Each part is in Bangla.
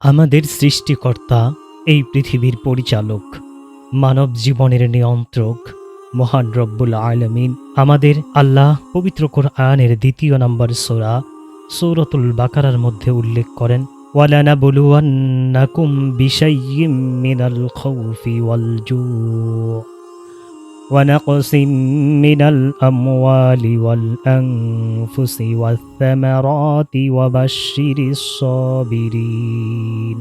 আমাদের সৃষ্টিকর্তা, এই পৃথিবীর পরিচালক, মানব জীবনের নিয়ন্ত্রক, মহান রব্বুল আলমিন। আমাদের আল্লাহ পবিত্র কোরআনের দ্বিতীয় নম্বর সোরা, সৌরতুল বাকারার মধ্যে উল্লেখ করেন ওয়ালানা বলুয়ান্নাকুম মিনাল খাউফি ওয়াল জু' ونقص من الأموال والأنفس والثمرات وبشر الصابرين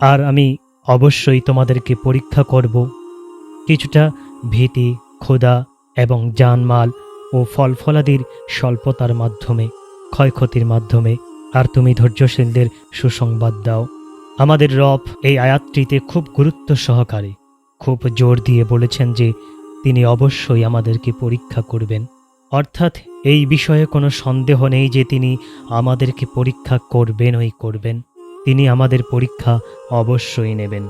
আর আমি অবশ্যই তোমাদেরকে পরীক্ষা করব কিছুটা ভীতি ক্ষুধা এবং জানমাল ও ফল ফলাদির স্বল্পতার মাধ্যমে ক্ষয়ক্ষতির মাধ্যমে আর তুমি ধৈর্যশীলদের সুসংবাদ দাও আমাদের রব এই আয়াতটিতে খুব গুরুত্ব সহকারে খুব জোর দিয়ে বলেছেন যে তিনি অবশ্যই আমাদেরকে পরীক্ষা করবেন। অর্থাৎ এই বিষয়ে কোনো সন্দেহ নেই যে তিনি আমাদেরকে পরীক্ষা করবেনই করবেন। তিনি আমাদের পরীক্ষা অবশ্যই নেবেন।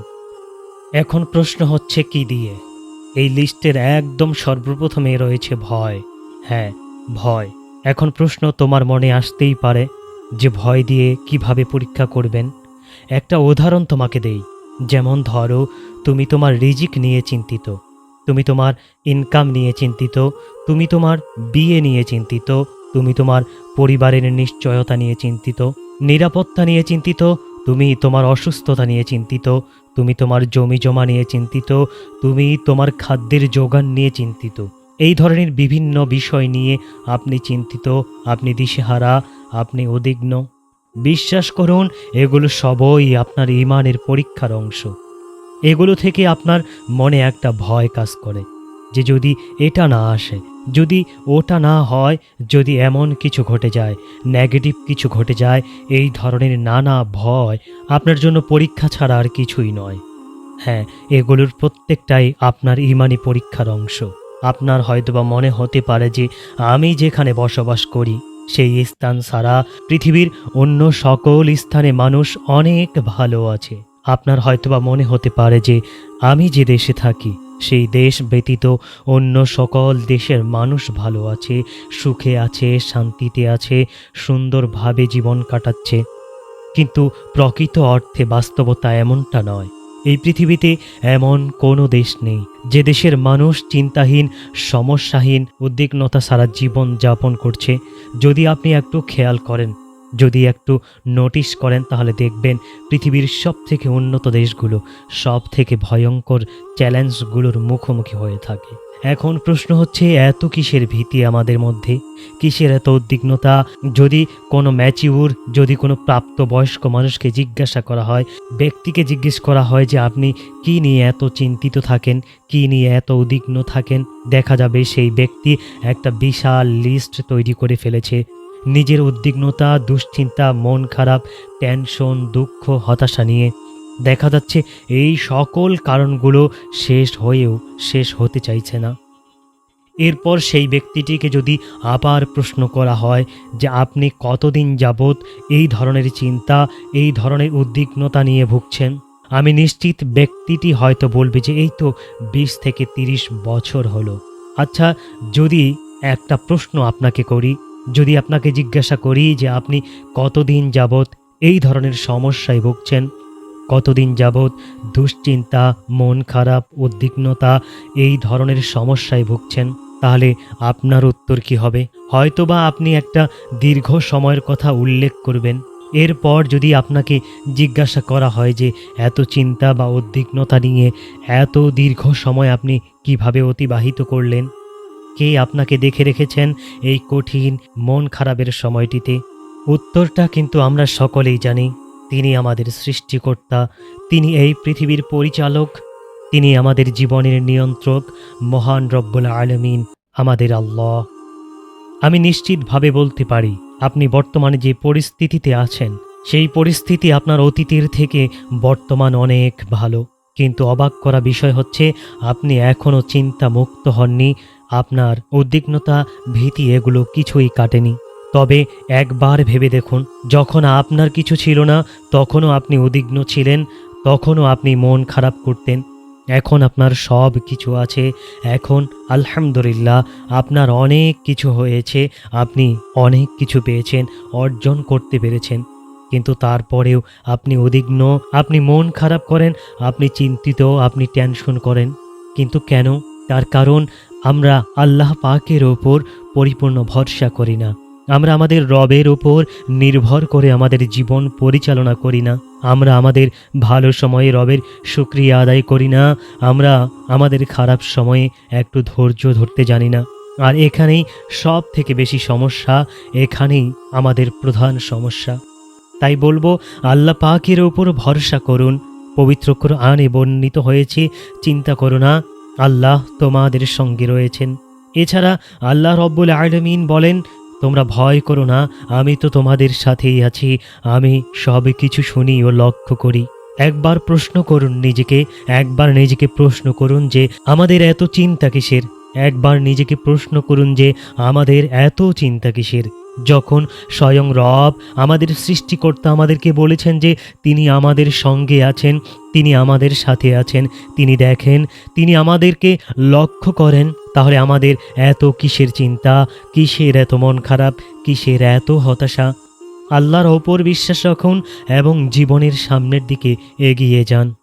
এখন প্রশ্ন হচ্ছে কি দিয়ে? এই লিস্টের একদম সর্বপ্রথমে রয়েছে ভয়। হ্যাঁ ভয়। এখন প্রশ্ন তোমার মনে আসতেই পারে যে ভয় দিয়ে কীভাবে পরীক্ষা করবেন? একটা উদাহরণ তোমাকে দেই। যেমন ধরো, তুমি তোমার রিজিক নিয়ে চিন্তিত। তুমি তোমার ইনকাম নিয়ে চিন্তিত, তুমি তোমার বিয়ে নিয়ে চিন্তিত, তুমি তোমার পরিবারের নিশ্চয়তা নিয়ে চিন্তিত, নিরাপত্তা নিয়ে চিন্তিত, তুমি তোমার অসুস্থতা নিয়ে চিন্তিত, তুমি তোমার জমি জমা নিয়ে চিন্তিত, তুমি তোমার খাদ্যের যোগান নিয়ে চিন্তিত। এই ধরনের বিভিন্ন বিষয় নিয়ে আপনি চিন্তিত, আপনি দিশেহারা, আপনি উদ্বিগ্ন। বিশ্বাস করুন, এগুলো সবই আপনার ইমানের পরীক্ষার অংশ। এগুলো থেকে আপনার মনে একটা ভয় কাজ করে যে যদি এটা না আসে, যদি ওটা না হয়, যদি এমন কিছু ঘটে যায় নেগেটিভ কিছু ঘটে যায়, এই ধরনের নানা ভয় আপনার জন্য পরীক্ষা ছাড়া আর কিছুই নয়। হ্যাঁ এগুলোর প্রত্যেকটাই আপনার ইমানি পরীক্ষার অংশ। আপনার হয়তোবা মনে হতে পারে যে আমি যেখানে বসবাস করি, সেই স্থান ছাড়া পৃথিবীর অন্য সকল স্থানে মানুষ অনেক ভালো আছে। আপনার হয়তোবা মনে হতে পারে যে আমি যে দেশে থাকি, সেই দেশ ব্যতীত অন্য সকল দেশের মানুষ ভালো আছে, সুখে আছে, শান্তিতে আছে, সুন্দরভাবে জীবন কাটাচ্ছে। কিন্তু প্রকৃত অর্থে বাস্তবতা এমনটা নয়। এই পৃথিবীতে এমন কোনো দেশ নেই যে দেশের মানুষ চিন্তাহীন, সমস্যাহীন, উদ্বিগ্নতা সারা জীবন যাপন করছে। যদি আপনি একটু খেয়াল করেন যদি একটু নোটিশ করেন, তাহলে দেখবেন পৃথিবীর সব থেকে উন্নত দেশগুলো সব থেকে ভয়ঙ্কর চ্যালেঞ্জগুলোর মুখোমুখি হয়ে থাকে। এখন প্রশ্ন হচ্ছে, এত কিসের ভীতি আমাদের মধ্যে? কিসের এত উদ্বিগ্নতা? যদি কোনো ম্যাচিউর যদি কোনো প্রাপ্তবয়স্ক মানুষকে জিজ্ঞাসা করা হয়, ব্যক্তিকে জিজ্ঞেস করা হয় যে, আপনি কি নিয়ে এত চিন্তিত থাকেন? কি নিয়ে এত উদ্বিগ্ন থাকেন? দেখা যাবে সেই ব্যক্তি একটা বিশাল লিস্ট তৈরি করে ফেলেছে। নিজের উদ্বিগ্নতা, দুশ্চিন্তা, মন খারাপ টেনশন দুঃখ, হতাশা নিয়ে। দেখা যাচ্ছে এই সকল কারণগুলো শেষ হয়েও শেষ হতে চাইছে না। এরপর সেই ব্যক্তিটিকে যদি আবার প্রশ্ন করা হয় যে আপনি কতদিন যাবৎ এই ধরনের চিন্তা, এই ধরনের উদ্বিগ্নতা নিয়ে ভুগছেন? আমি নিশ্চিত ব্যক্তিটি হয়তো বলবে যে এই তো বিশ থেকে তিরিশ বছর হলো। আচ্ছা যদি একটা প্রশ্ন আপনাকে করি যদি আপনাকে জিজ্ঞাসা করি যে আপনি কতদিন যাবৎ এই ধরনের সমস্যায় ভুগছেন? কতদিন যাবৎ দুশ্চিন্তা, মন খারাপ, উদ্বিগ্নতা এই ধরনের সমস্যায় ভুগছেন? তাহলে আপনার উত্তর কি হবে? হয়তোবা আপনি একটা দীর্ঘ সময়ের কথা উল্লেখ করবেন। এরপর যদি আপনাকে জিজ্ঞাসা করা হয় যে এত চিন্তা বা উদ্বিগ্নতা নিয়ে এত দীর্ঘ সময় আপনি কীভাবে অতিবাহিত করলেন? কে আপনাকে দেখে রেখেছেন এই কঠিন, মন খারাপের সময়টিতে? উত্তরটা কিন্তু আমরা সকলেই জানি। তিনি আমাদের সৃষ্টিকর্তা, তিনি এই পৃথিবীর পরিচালক, তিনি আমাদের জীবনের নিয়ন্ত্রক, মহান রব্বুল আলমিন, আমাদের আল্লাহ। আমি নিশ্চিতভাবে বলতে পারি, আপনি বর্তমানে যে পরিস্থিতিতে আছেন, সেই পরিস্থিতি আপনার অতীতের থেকে বর্তমান অনেক ভালো। কিন্তু অবাক করা বিষয় হচ্ছে, আপনি এখনও চিন্তা মুক্ত হননি আপনার উদ্বিগ্নতা, ভীতি এগুলো কিছুই কাটেনি। তবে একবার ভেবে দেখুন, যখন আপনার কিছু ছিল না, তখনও আপনি উদ্বিগ্ন ছিলেন, তখনও আপনি মন খারাপ করতেন। এখন আপনার সব কিছু আছে, এখন আলহামদুলিল্লাহ আপনার অনেক কিছু হয়েছে, আপনি অনেক কিছু পেয়েছেন, অর্জন করতে পেরেছেন। কিন্তু তারপরেও আপনি উদ্বিগ্ন, আপনি মন খারাপ করেন, আপনি চিন্তিত, আপনি টেনশন করেন। কিন্তু কেন? তার কারণ আমরা আল্লাহ পাকের ওপর পরিপূর্ণ ভরসা করি না। আমরা আমাদের রবের ওপর নির্ভর করে আমাদের জীবন পরিচালনা করি না। আমরা আমাদের ভালো সময়ে রবের সুক্রিয়া আদায় করি না। আমরা আমাদের খারাপ সময়ে একটু ধৈর্য ধরতে জানি না। আর এখানেই সব থেকে বেশি সমস্যা, এখানেই আমাদের প্রধান সমস্যা। তাই বলব, আল্লাহ পাকের ওপর ভরসা করুন। পবিত্র আনে বর্ণিত হয়েছে, চিন্তা করো না আল্লাহ তোমাদের সঙ্গে রয়েছেন। এছাড়া আল্লাহ রব্বুল আলমিন বলেন, তোমরা ভয় করো না, আমি তো তোমাদের সাথেই আছি, আমি সব কিছু শুনি ও লক্ষ্য করি। একবার প্রশ্ন করুন নিজেকে, একবার নিজেকে প্রশ্ন করুন যে, আমাদের এত চিন্তা কিসের? একবার নিজেকে প্রশ্ন করুন যে, আমাদের এত চিন্তা কিসের? যখন স্বয়ং রব আমাদের সৃষ্টিকর্তা আমাদেরকে বলেছেন যে তিনি আমাদের সঙ্গে আছেন, তিনি আমাদের সাথে আছেন, তিনি দেখেন, তিনি আমাদেরকে লক্ষ্য করেন, তাহলে আমাদের এত কিসের চিন্তা, কিসের এত মন খারাপ, কিসের এত হতাশা? আল্লাহর ওপর বিশ্বাস রাখুন এবং জীবনের সামনের দিকে এগিয়ে যান।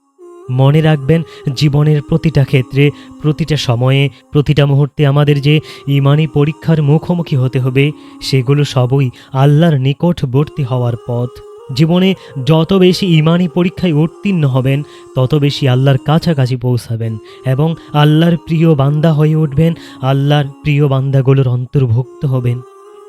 মনে রাখবেন, জীবনের প্রতিটা ক্ষেত্রে, প্রতিটা সময়ে, প্রতিটা মুহূর্তে আমাদের যে ইমানি পরীক্ষার মুখোমুখি হতে হবে, সেগুলো সবই আল্লাহর নিকটবর্তী হওয়ার পথ। জীবনে যত বেশি ইমানি পরীক্ষায় উত্তীর্ণ হবেন, তত বেশি আল্লাহর কাছাকাছি পৌঁছাবেন এবং আল্লাহর প্রিয় বান্দা হয়ে উঠবেন, আল্লাহর প্রিয় বান্দাগুলোর অন্তর্ভুক্ত হবেন।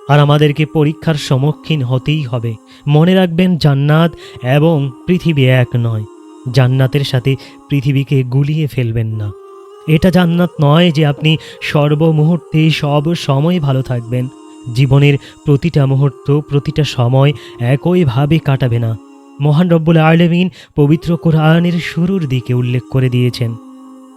আর আমাদেরকে পরীক্ষার সম্মুখীন হতেই হবে। মনে রাখবেন, জান্নাত এবং পৃথিবী এক নয়। জান্নাতের সাথে পৃথিবীকে গুলিয়ে ফেলবেন না। এটা জান্নাত নয় যে আপনি সর্বমুহূর্তে সব সময় ভালো থাকবেন। জীবনের প্রতিটা মুহূর্ত, প্রতিটা সময় একইভাবে কাটাবে না। মহান রব্বুল আলমিন পবিত্র কোরআনের শুরুর দিকে উল্লেখ করে দিয়েছেন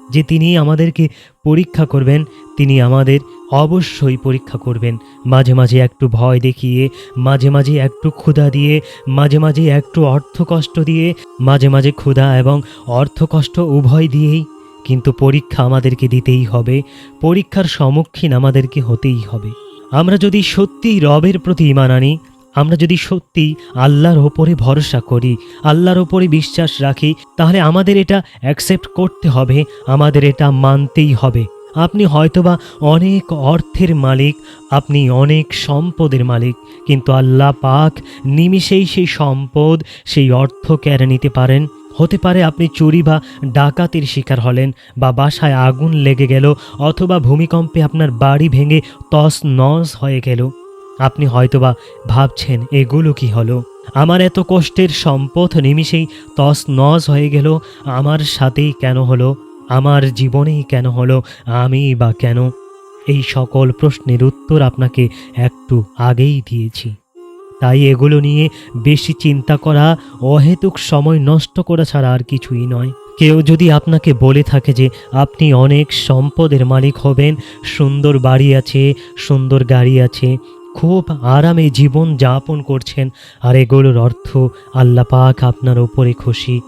যে তিনি আমাদেরকে পরীক্ষা করবেন, তিনি আমাদের অবশ্যই পরীক্ষা করবেন। মাঝে মাঝে একটু ভয় দেখিয়ে, মাঝে মাঝে একটু ক্ষুধা দিয়ে, মাঝে মাঝে একটু অর্থ কষ্ট দিয়ে, মাঝে মাঝে ক্ষুধা এবং অর্থ কষ্ট উভয় দিয়েই। কিন্তু পরীক্ষা আমাদেরকে দিতেই হবে। পরীক্ষার সম্মুখীন আমাদেরকে হতেই হবে। আমরা যদি সত্যিই রবের প্রতি ইমান আনি, আমরা যদি সত্যি আল্লাহর ওপরে ভরসা করি, আল্লাহর ওপরে বিশ্বাস রাখি, তাহলে আমাদের এটা অ্যাকসেপ্ট করতে হবে, আমাদের এটা মানতেই হবে। আপনি হয়তোবা অনেক অর্থের মালিক, আপনি অনেক সম্পদের মালিক, কিন্তু আল্লাহ পাক নিমিষেই সেই সম্পদ, সেই অর্থ কেড়ে নিতে পারেন। হতে পারে আপনি চুরি বা ডাকাতির শিকার হলেন, বা বাসায় আগুন লেগে গেল, অথবা ভূমিকম্পে আপনার বাড়ি ভেঙে তস নস হয়ে গেল। আপনি হয়তোবা ভাবছেন, এগুলো কি হলো? আমার এত কষ্টের সম্পদ নিমিষেই তস নস হয়ে গেল, আমার সাথেই কেন হলো? আমার জীবনেই কেন হলো, আমি বা কেন? এই সকল প্রশ্নের উত্তর আপনাকে একটু আগেই দিয়েছি। তাই এগুলো নিয়ে বেশি চিন্তা করা, অহেতুক সময় নষ্ট করা ছাড়া আর কিছুই নয়। কেউ যদি আপনাকে বলে থাকে যে আপনি অনেক সম্পদের মালিক হবেন, সুন্দর বাড়ি আছে, সুন্দর গাড়ি আছে, খুব আরামে জীবন যাপন করছেন, আর এগুলোর অর্থ আল্লাহ পাক আপনার ওপরে খুশি।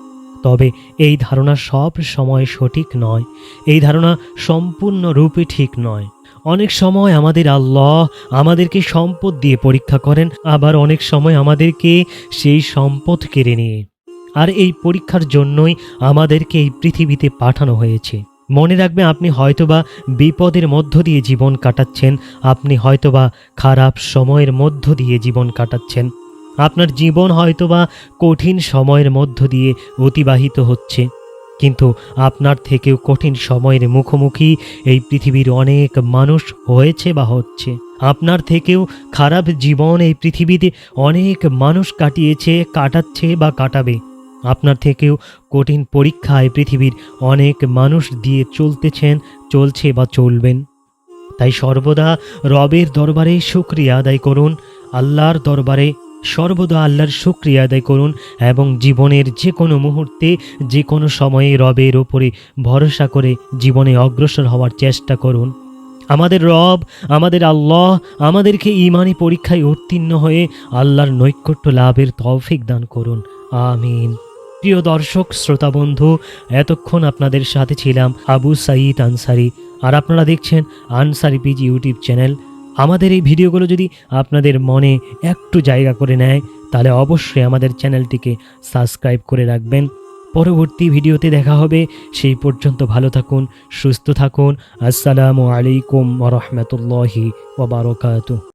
তবে এই ধারণা সব সময় সঠিক নয়। এই ধারণা সম্পূর্ণরূপে ঠিক নয়। অনেক সময় আমাদের আল্লাহ আমাদেরকে সম্পদ দিয়ে পরীক্ষা করেন, আবার অনেক সময় আমাদেরকে সেই সম্পদ কেড়ে নিয়ে। আর এই পরীক্ষার জন্যই আমাদেরকে এই পৃথিবীতে পাঠানো হয়েছে। মনে রাখবে আপনি হয়তোবা বিপদের মধ্য দিয়ে জীবন কাটাচ্ছেন, আপনি হয়তোবা খারাপ সময়ের মধ্য দিয়ে জীবন কাটাচ্ছেন। আপনার জীবন হয়তোবা কঠিন সময়ের মধ্য দিয়ে অতিবাহিত হচ্ছে। কিন্তু আপনার থেকেও কঠিন সময়ের মুখোমুখি এই পৃথিবীর অনেক মানুষ হয়েছে বা হচ্ছে। আপনার থেকেও খারাপ জীবন এই পৃথিবীতে অনেক মানুষ কাটিয়েছে, কাটাচ্ছে বা কাটাবে। আপনার থেকেও কঠিন পরীক্ষায় পৃথিবীর অনেক মানুষ দিয়ে চলতেছেন, চলছে বা চলবেন। তাই সর্বদা রবের দরবারে শুক্রিয়া আদায় করুন, আল্লাহর দরবারে সর্বদা আল্লাহর শুক্রিয়া আদায় করুন এবং জীবনের যে কোনো মুহূর্তে, যে কোনো সময়ে রবের ওপরে ভরসা করে জীবনে অগ্রসর হওয়ার চেষ্টা করুন। আমাদের রব, আমাদের আল্লাহ আমাদেরকে ইমানি পরীক্ষায় উত্তীর্ণ হয়ে আল্লাহর নৈকট্য লাভের তৌফিক দান করুন। আমিন। প্রিয় দর্শক, শ্রোতা বন্ধু, এতক্ষণ আপনাদের সাথে ছিলাম আবু সাইদ আনসারি। আর আপনারা দেখছেন আনসারি পিজি ইউটিউব চ্যানেল। আমাদের এই ভিডিওগুলো যদি আপনাদের মনে একটু জায়গা করে নেয়, তাহলে অবশ্যই আমাদের চ্যানেলটিকে সাবস্ক্রাইব করে রাখবেন। পরবর্তী ভিডিওতে দেখা হবে। সেই পর্যন্ত ভালো থাকুন, সুস্থ থাকুন। আসসালামু আলাইকুম রহমতুল্লাহি ওবারকাতুহ